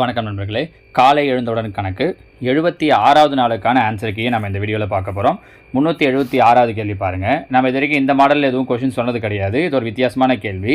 வணக்கம் நண்பர்களே. காலை எழுந்தவுடன் கணக்கு. எழுபத்தி ஆறாவது நாளுக்கான ஆன்சருக்கையே நம்ம இந்த வீடியோவில் பார்க்க போகிறோம் முந்நூற்றி எழுபத்தி ஆறாவது கேள்வி பாருங்கள் நம்ம இது வரைக்கும் இந்த மாடலில் எதுவும் கொஷின் சொன்னது கிடையாது. இது ஒரு வித்தியாசமான கேள்வி.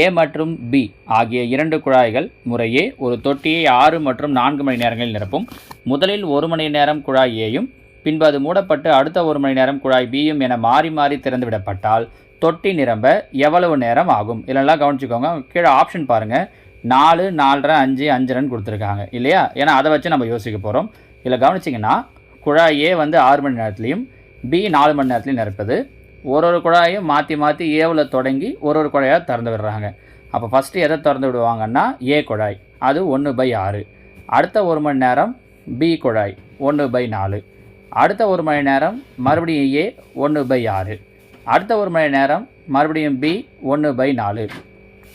ஏ மற்றும் பி ஆகிய இரண்டு குழாய்கள் முறையே ஒரு தொட்டியை ஆறு மற்றும் நான்கு மணி நேரங்களில் நிரப்பும். முதலில் ஒரு மணி நேரம் குழாய் ஏயும் பின்பு அது மூடப்பட்டு அடுத்த ஒரு மணி நேரம் குழாய் பியும் என மாறி மாறி திறந்துவிடப்பட்டால் தொட்டி நிரம்ப எவ்வளவு நேரம் ஆகும்? இதெல்லாம் கவனிச்சுக்கோங்க. கீழே ஆப்ஷன் பாருங்கள் நாலு நாலரை அஞ்சு அஞ்சரைன்னு கொடுத்துருக்காங்க. இல்லையா? ஏன்னா அதை வச்சு நம்ம யோசிக்க போகிறோம் இதில் கவனிச்சிங்கன்னா குழாய் ஏ வந்து ஆறு மணி நேரத்துலையும் பி நாலு மணி நேரத்துலையும் நிரப்புது. ஒரு ஒரு குழாயும் மாற்றி மாற்றி ஏவில் தொடங்கி ஒரு ஒரு குழாயாக திறந்து விடுறாங்க. அப்போ ஃபஸ்ட்டு எதை திறந்து விடுவாங்கன்னா ஏ குழாய். அது ஒன்று பை ஆறு. அடுத்த ஒரு மணி நேரம் பி குழாய் ஒன்று பை நாலு. அடுத்த ஒரு மணி நேரம் மறுபடியும் ஏ ஒன்று பை ஆறு. அடுத்த ஒரு மணி நேரம் மறுபடியும் பி ஒன்று பை நாலு.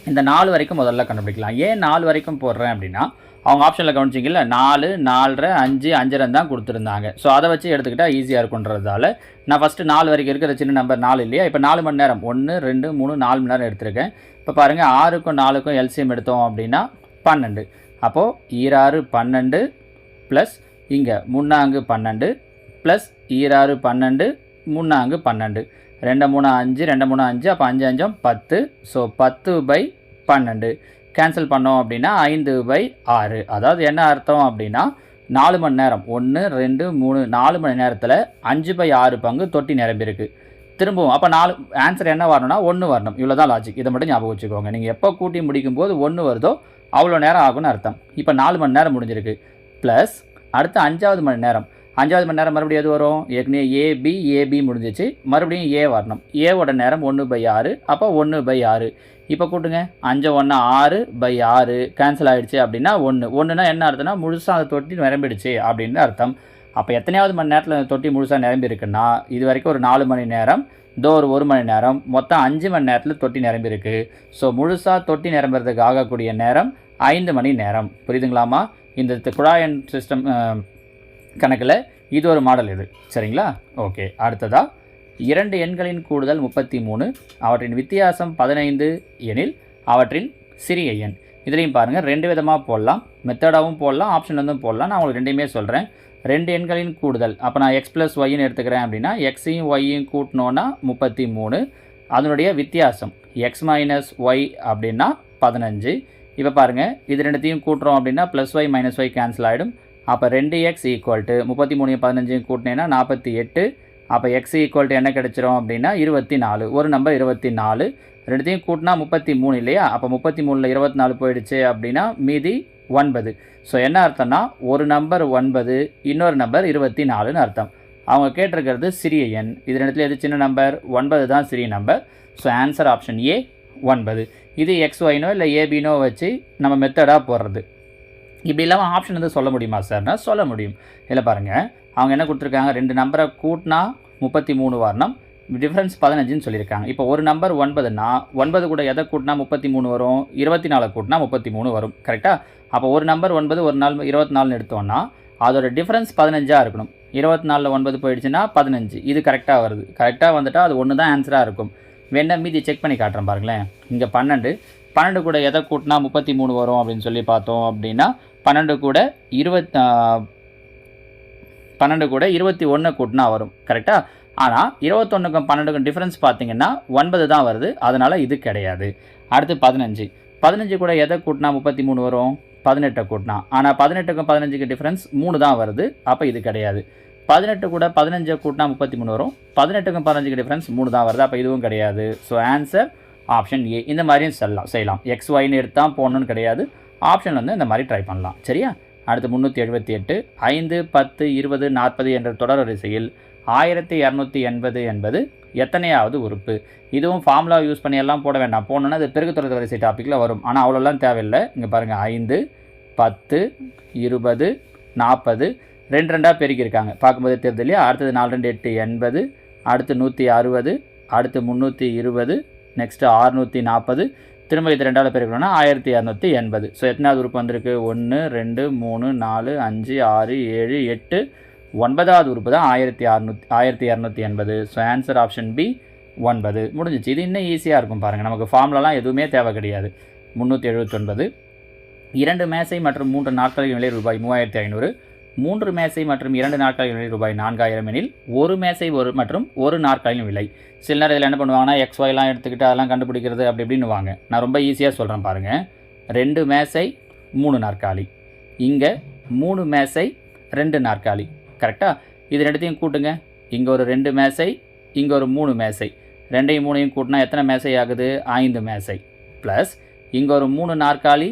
இந்த நாலு வரைக்கும் முதல்ல கண்டுபிடிக்கலாம். ஏன் நாலு வரைக்கும் போடுறேன் அப்படின்னா அவங்க ஆப்ஷனில் கவனிச்சிங்கல்ல நாலு நாலரை அஞ்சு அஞ்சரை தான் கொடுத்துருந்தாங்க. ஸோ அதை வச்சு எடுத்துக்கிட்டால் ஈஸியாக இருக்குன்றதால நான் ஃபஸ்ட்டு நாலு வரைக்கும் இருக்கிற சின்ன நம்பர் நாலு இல்லையா? இப்போ நாலு மணி நேரம். ஒன்று ரெண்டு மூணு நாலு மணி நேரம் எடுத்திருக்கேன். இப்போ பாருங்கள் ஆறுக்கும் நாலுக்கும் எல்சிஎம் எடுத்தோம் அப்படின்னா பன்னெண்டு. அப்போது ஈராறு பன்னெண்டு ப்ளஸ் இங்கே முன்னாங்கு பன்னெண்டு ப்ளஸ் ஈராறு பன்னெண்டு முன்னாங்கு பன்னெண்டு. ரெண்டு மூணு அஞ்சு ரெண்டு மூணு அஞ்சு அப்போ அஞ்சு அஞ்சும் பத்து. ஸோ பத்து பை பன்னெண்டு. கேன்சல் பண்ணோம் அப்படின்னா ஐந்து பை ஆறு. அதாவது என்ன அர்த்தம் அப்படின்னா நாலு மணி நேரம். ஒன்று ரெண்டு மூணு நாலு மணி நேரத்தில் அஞ்சு பை ஆறு பங்கு தொட்டி நிரம்பியிருக்கு திரும்பவும் அப்போ நாலு ஆன்சர் என்ன வரணும்னா ஒன்று வரணும். இவ்வளோ தான் லாஜிக் இதை மட்டும் ஞாபகம் வச்சுக்கோங்க. நீங்கள் எப்போ கூட்டி முடிக்கும் போது ஒன்று வருதோ அவ்வளோ நேரம் ஆகும்னு அர்த்தம். இப்போ நாலு மணி நேரம் முடிஞ்சிருக்கு. ப்ளஸ் அடுத்து அஞ்சாவது மணி நேரம். அஞ்சாவது மணி நேரம் மறுபடியும் எது வரும்? ஏற்கனவே ஏபி ஏபி முடிஞ்சிச்சு. மறுபடியும் ஏ வரணும். ஏவோட நேரம் ஒன்று பை ஆறு அப்போ ஒன்று பை ஆறு. இப்போ கூட்டுங்க. அஞ்சு ஒன்று ஆறு பை ஆறு. கேன்சல் ஆகிடுச்சு அப்படின்னா ஒன்று ஒன்றுனா என்ன அர்த்தம்னா முழுசாக அந்த தொட்டி நிரம்பிடுச்சு அப்படின்னு அர்த்தம். அப்போ எத்தனையாவது மணி நேரத்தில் அந்த தொட்டி முழுசாக நிரம்பி இருக்குன்னா இது வரைக்கும் ஒரு நாலு மணி நேரம் இதோ ஒரு ஒரு மணி நேரம் மொத்தம் அஞ்சு மணி நேரத்தில் தொட்டி நிரம்பியிருக்கு. ஸோ முழுசாக தொட்டி நிரம்புறதுக்கு ஆகக்கூடிய நேரம் ஐந்து மணி நேரம். புரியுதுங்களாமா இந்த குழாயன் சிஸ்டம் கணக்கில் இது ஒரு மாடல் இது. சரிங்களா? ஓகே அடுத்ததாக இரண்டு எண்களின் கூடுதல் முப்பத்தி மூணு அவற்றின் வித்தியாசம் பதினைந்து எனில் அவற்றின் சிறிய எண். இதுலேயும் பாருங்கள் ரெண்டு விதமாக போடலாம். மெத்தடாகவும் போடலாம் ஆப்ஷன் வந்தும் போடலாம். நான் உங்களுக்கு ரெண்டையுமே சொல்கிறேன் ரெண்டு எண்களின் கூடுதல். அப்போ நான் எக்ஸ் ப்ளஸ் ஒய்ன்னு எடுத்துக்கிறேன் அப்படின்னா எக்ஸையும் ஒய்யும் கூட்டினோன்னா முப்பத்தி மூணு. அதனுடைய வித்தியாசம் எக்ஸ் மைனஸ் ஒய் அப்படின்னா பதினஞ்சு. இப்போ பாருங்கள் இது ரெண்டுத்தையும் கூட்டுறோம் அப்படின்னா plus y minus y cancel ஆகிடும் அப்போ ரெண்டு எக்ஸ் ஈக்குவல் டு முப்பத்தி மூணு பதினஞ்சையும் கூட்டினேன்னா நாற்பத்தி எட்டு. அப்போ எக்ஸ் ஈக்குவல் டு என்ன கிடச்சிரும் அப்படின்னா இருபத்தி நாலு. ஒரு நம்பர் இருபத்தி நாலு. ரெண்டுத்தையும் கூட்டினா முப்பத்தி மூணு இல்லையா? அப்போ முப்பத்தி மூணில் இருபத்தி நாலு போயிடுச்சு அப்படின்னா மீதி ஒன்பது. ஸோ என்ன அர்த்தம்னா ஒரு நம்பர் ஒன்பது இன்னொரு நம்பர் இருபத்தி நாலுன்னு அர்த்தம். அவங்க கேட்டிருக்கிறது சிறிய எண். இது ரெண்டுத்தில் எது சின்ன நம்பர் ஒன்பது தான் சிறிய number so answer option A ஒன்பது. இது எக்ஸ் ஒய்னோ இல்லை ஏபினோ வச்சு நம்ம மெத்தடாக போடுறது. இப்படி இல்லாமல் ஆப்ஷன் வந்து சொல்ல முடியுமா சார்னா சொல்ல முடியும். இதில் பாருங்கள் அவங்க என்ன கொடுத்துருக்காங்க? ரெண்டு நம்பரை கூட்டினா முப்பத்தி மூணு வரணும். டிஃப்ரென்ஸ் பதினஞ்சுன்னு சொல்லியிருக்காங்க. இப்போ ஒரு நம்பர் ஒன்பதுன்னா ஒன்பது கூட எதை கூட்டினா முப்பத்தி மூணு வரும்? இருபத்தி நாலு கூட்டினா முப்பத்தி மூணு வரும். கரெக்டாக அப்போ ஒரு நம்பர் ஒன்பது ஒரு நாள் இருபத்தி நாலுன்னு எடுத்தோன்னா அதோட டிஃப்ரென்ஸ் பதினஞ்சாக இருக்கணும். இருபத்தி நாலில் ஒன்பது போயிடுச்சுன்னா பதினஞ்சு. இது கரெக்டாக வருது. கரெக்டாக வந்துட்டால் அது ஒன்று தான் ஆன்சராக இருக்கும். வேண்டாம் மீதி செக் பண்ணி காட்டுறேன் பாருங்களேன். இங்கே பன்னெண்டு. பன்னெண்டு கூட எதை கூட்டினா முப்பத்தி மூணு வரும் அப்படின்னு சொல்லி பார்த்தோம் அப்படின்னா பன்னெண்டு கூட இருபத் பன்னெண்டு கூட இருபத்தி ஒன்று கூட்டினா வரும் கரெக்டாக ஆனால் இருபத்தொன்றுக்கும் பன்னெண்டுக்கும் டிஃப்ரென்ஸ் பார்த்தீங்கன்னா ஒன்பது தான் வருது அதனால் இது கிடையாது. அடுத்து பதினஞ்சு. பதினஞ்சு கூட எதை கூட்டினா முப்பத்தி மூணு வரும்? பதினெட்டை கூட்டினா. ஆனால் பதினெட்டுக்கும் பதினஞ்சுக்கு டிஃப்ரென்ஸ் மூணு தான் வருது அப்போ இது கிடையாது. பதினெட்டு கூட பதினஞ்சை கூட்டினா முப்பத்தி மூணு வரும் பதினெட்டுக்கும் பதினஞ்சுக்கு டிஃப்ரென்ஸ் மூணு தான் வருது அப்போ இதுவும் கிடையாது. ஸோ ஆன்சர் ஆப்ஷன் ஏ இந்த மாதிரியும் செல்லலாம் செய்யலாம். எக்ஸ் ஒய்னு எடுத்தால் போகணுன்னு கிடையாது. ஆப்ஷன் வந்து இந்த மாதிரி ட்ரை பண்ணலாம். சரியா? அடுத்து முந்நூற்றி எழுபத்தி எட்டு. ஐந்து பத்து இருபது நாற்பது என்ற தொடர் வரிசையில் ஆயிரத்தி இரநூத்தி எண்பது என்பது எத்தனையாவது உறுப்பு. இதுவும் ஃபார்முலா யூஸ் பண்ணி எல்லாம் போட வேண்டாம். போனோன்னா அது பெருகு வரிசை டாப்பிக்கில் வரும். ஆனால் அவ்வளோலாம் தேவையில்லை. இங்கே பாருங்கள் ஐந்து பத்து இருபது நாற்பது ரெண்டு ரெண்டாக பெருக்கியிருக்காங்க. பார்க்கும்போது தெரியுது இல்லையா? அடுத்தது நாலு ரெண்டு எட்டு எண்பது அடுத்து நூற்றி அறுபது அடுத்து முந்நூற்றி இருபது நெக்ஸ்ட்டு ஆறுநூற்றி நாற்பது திரும்ப இது ரெண்டாவது பெருக்கணும்னா ஆயிரத்தி இரநூத்தி எண்பது. ஸோ எத்தனாவது உறுப்பு வந்திருக்கு? ஒன்று ரெண்டு மூணு நாலு அஞ்சு ஆறு ஏழு எட்டு. ஒன்பதாவது உறுப்பு தான் ஆயிரத்தி அறுநூத்தி ஆயிரத்தி இரநூத்தி எண்பது. ஸோ ஆன்சர் ஆப்ஷன் பி ஒன்பது. முடிஞ்சிச்சு. இது இன்னும் ஈஸியாக இருக்கும் பாருங்கள் நமக்கு ஃபார்ம்லலாம் எதுவுமே தேவை கிடையாது. முந்நூற்றி எழுபத்தொன்பது இரண்டு மேசை மற்றும் மூன்று நாட்களின் விலை ரூபாய் மூவாயிரத்தி ஐநூறு. மூன்று மேசை மற்றும் இரண்டு நாட்களின் விலை ரூபாய் நான்காயிரம் எனில் ஒரு மேசை ஒரு மற்றும் ஒரு நாற்காலின் விலை. சில நேரம் இதில் என்ன பண்ணுவாங்கன்னா எக்ஸ் ஒய்லாம் எடுத்துக்கிட்டு அதெல்லாம் கண்டுபிடிக்கிறது அப்படி இப்படின்னு வாங்க நான் ரொம்ப ஈஸியாக சொல்கிறேன் பாருங்கள் ரெண்டு மேசை மூணு நாற்காலி. இங்கே மூணு மேசை ரெண்டு நாற்காலி. கரெக்டாக இது ரெண்டுத்தையும் கூட்டுங்க. இங்கே ஒரு ரெண்டு மேசை இங்கே ஒரு மூணு மேசை. ரெண்டையும் மூணையும் கூட்டினா எத்தனை மேசை ஆகுது? ஐந்து மேசை. ப்ளஸ் இங்கே ஒரு மூணு நாற்காலி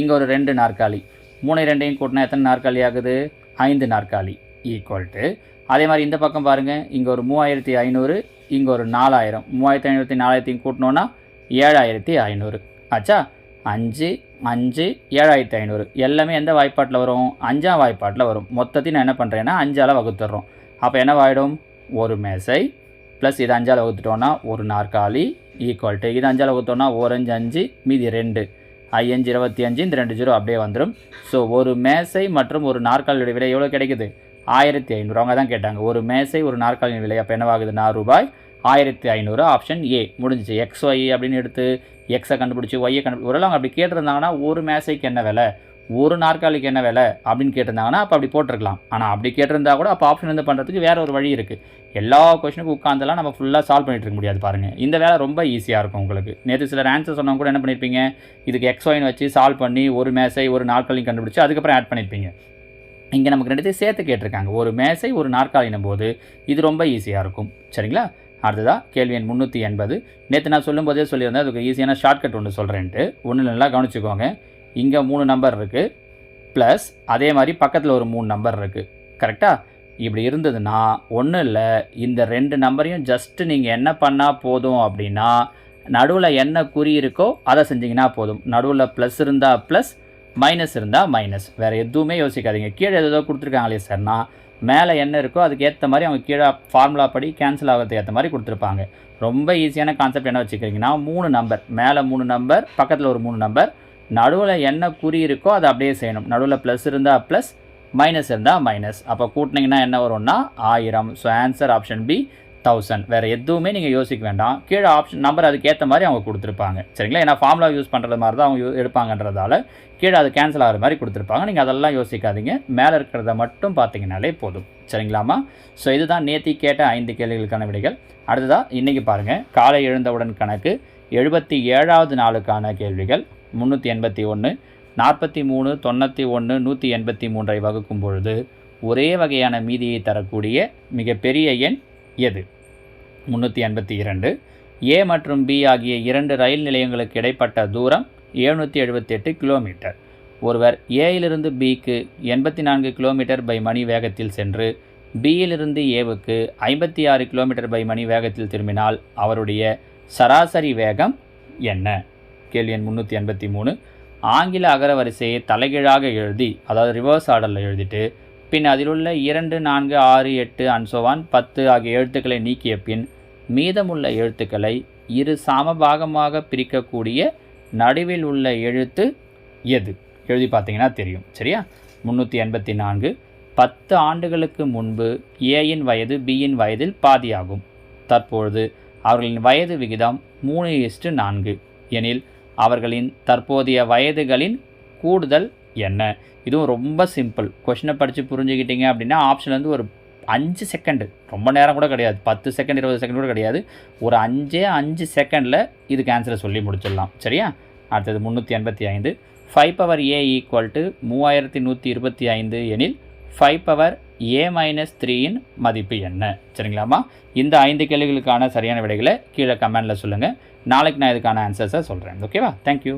இங்கே ஒரு ரெண்டு நாற்காலி. மூணு ரெண்டையும் கூட்டினா எத்தனை நாற்காலி ஆகுது? ஐந்து நாற்காலி ஈக்குவல் டு அதே மாதிரி இந்த பக்கம் பாருங்கள் இங்கே ஒரு மூவாயிரத்தி ஐநூறு இங்கே ஒரு நாலாயிரம். மூவாயிரத்தி ஐநூற்றி நாலாயிரத்தையும் கூட்டினோன்னா ஏழாயிரத்தி ஐநூறு. ஆச்சா? அஞ்சு அஞ்சு ஏழாயிரத்தி ஐநூறு. எல்லாமே எந்த வாய்ப்பாட்டில் வரும்? அஞ்சாம் வாய்ப்பாட்டில் வரும். மொத்தத்தையும் நான் என்ன பண்ணுறேன்னா அஞ்சால் வகுத்துடுறோம். அப்போ என்னவாயிடும் ஒரு மேசை ப்ளஸ் இது அஞ்சால் வகுத்துட்டோன்னா ஒரு நாற்காலி ஈக்குவல் டு இது அஞ்சால் வகுத்தோன்னா ஒரு அஞ்சு அஞ்சு மீதி ரெண்டு. ஐயஞ்சு இருபத்தி அஞ்சு இந்த ரெண்டு ஜீரோ அப்படியே வந்துடும் ஸோ ஒரு மேசை மற்றும் ஒரு நாற்காலியுடைய விலை எவ்வளோ கிடைக்குது? ஆயிரத்தி ஐநூறு. அவங்க தான் கேட்டாங்க. ஒரு மேசை ஒரு நாற்காலியின் விலை அப்போ என்னவாகுதுன்னா ரூபாய். ஆயிரத்தி ஐநூறு ஆப்ஷன் ஏ முடிஞ்சிச்சு. எக்ஸ் ஒய் அப்படின்னு எடுத்து எக்ஸை கண்டுபிடிச்சி ஒய்யை கண்டுபிடிச்சி ஒருவேளை அவங்க அப்படி கேட்டிருந்தாங்கன்னா ஒரு மேசைக்கு என்ன விலை? ஒரு நாற்காலிக்கு என்ன வேலை அப்படின்னு கேட்டிருந்தாங்கன்னா அப்போ அப்படி போட்டிருக்கலாம். ஆனால் அப்படி கேட்டிருந்தா கூட அப்போ ஆப்ஷன் வந்து பண்ணுறதுக்கு வேற ஒரு வழி இருக்குது எல்லா கொஷனுக்கும் உட்காந்துலாம் நம்ம ஃபுல்லாக சால்வ் பண்ணிட்டு இருக்க முடியாது பாருங்கள் இந்த வேலை ரொம்ப ஈஸியாக இருக்கும் உங்களுக்கு. நேற்று சிலர் ஆன்சர் சொன்னவங்க கூட என்ன பண்ணியிருப்பீங்க இதுக்கு எக்ஸ் வச்சு சால்வ் பண்ணி ஒரு மேசை ஒரு நாற்காலியும் கண்டுபிடிச்சி அதுக்கப்புறம் ஆட் பண்ணியிருப்பீங்க இங்கே நமக்கு ரெண்டுத்தையும் சேர்த்து கேட்டிருக்காங்க. ஒரு மேசை ஒரு நாற்காலினும் போது இது ரொம்ப ஈஸியாக இருக்கும். சரிங்களா? அடுத்ததாக கேள்வி எண் முந்நூற்றி எண்பது. நேற்று நான் சொல்லும்போதே சொல்லியிருந்தேன் அதுக்கு ஈஸியான ஷார்ட்கட் ஒன்று சொல்கிறேன்ட்டு ஒன்று நல்லா கவனிச்சுக்கோங்க. இங்கே மூணு நம்பர் இருக்குது ப்ளஸ் அதே மாதிரி பக்கத்தில் ஒரு மூணு நம்பர் இருக்குது கரெக்டாக இப்படி இருந்ததுன்னா ஒன்றும் இல்லை. இந்த ரெண்டு நம்பரையும் ஜஸ்ட்டு நீங்கள் என்ன பண்ணால் போதும் அப்படின்னா நடுவில் என்ன குறி இருக்கோ அதை செஞ்சீங்கன்னா போதும். நடுவில் ப்ளஸ் இருந்தால் ப்ளஸ் மைனஸ் இருந்தால் மைனஸ் வேறு எதுவுமே யோசிக்காதீங்க. கீழே ஏதோ கொடுத்துருக்காங்களே சார்னா மேலே என்ன இருக்கோ அதுக்கு ஏற்ற மாதிரி அவங்க கீழே ஃபார்முலா படி கேன்சல் ஆகிறதுக்கு ஏற்ற மாதிரி கொடுத்துருப்பாங்க. ரொம்ப ஈஸியான கான்செப்ட் என்ன வச்சுக்கிறீங்கன்னா மூணு நம்பர் மேலே மூணு நம்பர் பக்கத்தில் ஒரு மூணு நம்பர் நடுவில் என்ன குறி இருக்கோ அதை அப்படியே செய்யணும். நடுவில் ப்ளஸ் இருந்தால் ப்ளஸ் மைனஸ் இருந்தால் மைனஸ் அப்போ கூட்டினீங்கன்னா என்ன வரும்னா ஆயிரம். So answer option B thousand வேறு எதுவுமே நீங்கள் யோசிக்க வேண்டாம். கீழே ஆப்ஷன் நம்பர் அதுக்கேற்ற மாதிரி அவங்க கொடுத்துருப்பாங்க. சரிங்களா? ஏன்னா ஃபார்முலா யூஸ் பண்ணுறது மாதிரி தான் அவங்க எடுப்பாங்கன்றதால கீழே அது கேன்சல் ஆகிற மாதிரி கொடுத்துருப்பாங்க. நீங்கள் அதெல்லாம் யோசிக்காதீங்க. மேலே இருக்கிறத மட்டும் பார்த்தீங்கனாலே போதும். சரிங்களாமா ஸோ இதுதான் நேத்தி கேட்ட ஐந்து கேள்விகளுக்கான விடைகள். அடுத்ததாக இன்றைக்கி பாருங்கள் காலை எழுந்தவுடன் கணக்கு எழுபத்தி ஏழாவது நாளுக்கான கேள்விகள். முந்நூற்றி எண்பத்தி ஒன்று நாற்பத்தி மூணு தொண்ணூற்றி ஒன்று நூற்றி எண்பத்தி மூன்றை வகுக்கும் பொழுது ஒரே வகையான மீதியை தரக்கூடிய மிகப்பெரிய எண் எது? முந்நூற்றி எண்பத்தி இரண்டு ஏ மற்றும் பி ஆகிய இரண்டு ரயில் நிலையங்களுக்கு இடைப்பட்ட தூரம் எழுநூற்றி எழுபத்தெட்டு கிலோமீட்டர். ஒருவர் ஏயிலிருந்து பிக்கு எண்பத்தி நான்கு கிலோமீட்டர் பை மணி வேகத்தில் சென்று பியிலிருந்து ஏவுக்கு ஐம்பத்தி ஆறு கிலோமீட்டர் பை மணி வேகத்தில் திரும்பினால் அவருடைய சராசரி வேகம் என்ன? கேள்வி எண் முந்நூற்றி எண்பத்தி மூணு. ஆங்கில அகரவரிசையை தலைகீழாக எழுதி அதாவது ரிவர்ஸ் ஆர்டரில் எழுதிட்டு பின் அதிலுள்ள இரண்டு நான்கு ஆறு எட்டு அன்சோவான் பத்து ஆகிய எழுத்துக்களை நீக்கிய பின் மீதமுள்ள எழுத்துக்களை இரு சமபாகமாக பிரிக்கக்கூடிய நடுவில் உள்ள எழுத்து எது? எழுதி பார்த்தீங்கன்னா தெரியும். சரியா? முந்நூற்றி எண்பத்தி நான்கு. பத்து ஆண்டுகளுக்கு முன்பு ஏயின் வயது பியின் வயதில் பாதியாகும். தற்பொழுது அவர்களின் வயது விகிதம் மூணு இஸ்டு நான்கு. எனில் அவர்களின் தற்போதைய வயதுகளின் கூடுதல் என்ன? இதுவும் ரொம்ப சிம்பிள் கொஷினை படித்து புரிஞ்சுக்கிட்டீங்க அப்படின்னா ஆப்ஷன் வந்து ஒரு அஞ்சு செகண்டு ரொம்ப நேரம் கூட கிடையாது. பத்து செகண்ட் இருபது செகண்ட் கூட கிடையாது. ஒரு அஞ்சே அஞ்சு செகண்டில் இதுக்கு ஆன்சரை சொல்லி முடிச்சிடலாம். சரியா? அடுத்தது முந்நூற்றி எண்பத்தி ஐந்து. Five power a equal to மூவாயிரத்தி நூற்றி இருபத்தி ஐந்து எனில் ஃபைவ் பவர் ஏ மைனஸ் த்ரீயின் மதிப்பு என்ன? சரிங்களாம்மா? இந்த ஐந்து கேள்விகளுக்கான சரியான விடைகளை கீழே கமெண்டில் சொல்லுங்கள் நாளைக்கு நான் இதுக்கான ஆன்சர்ஸை சொல்கிறேன் ஓகேவா தேங்க்யூ